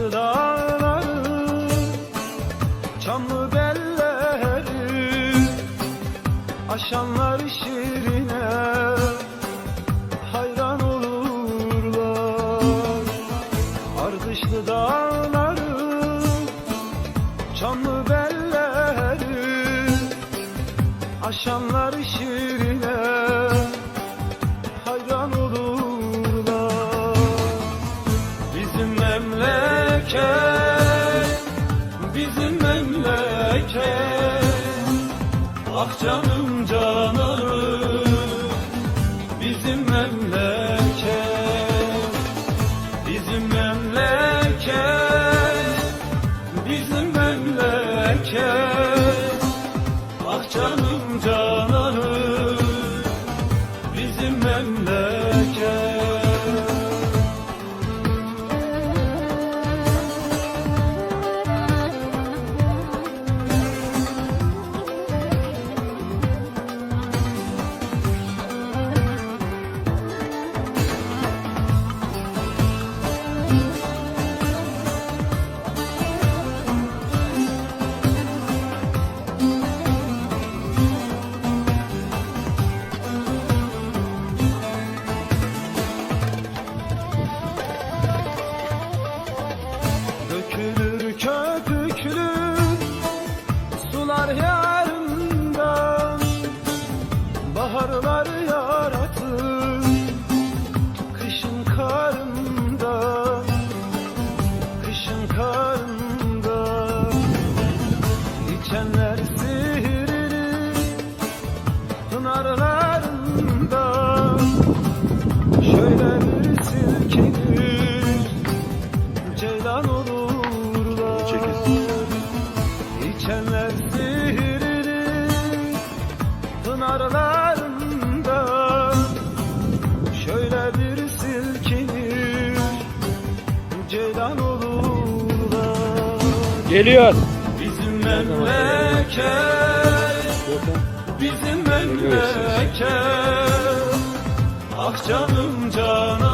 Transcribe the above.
Kuşatır dağları Çamlı belleri Aşanlar şirine Hayran olurlar. Ardışlı dağları Çamlı belleri Aşanlar şirine Ah canım canım bizim memleket Bizim memleket bizim memleket İçenler sihirli pınarlarında. Şöyle bir silkinir ceylan olurlar. İçenler sihirli pınarlarında. Şöyle bir silkinir ceylan olurlar. Geliyor. Memleket Bizim memleket. Ah canım canım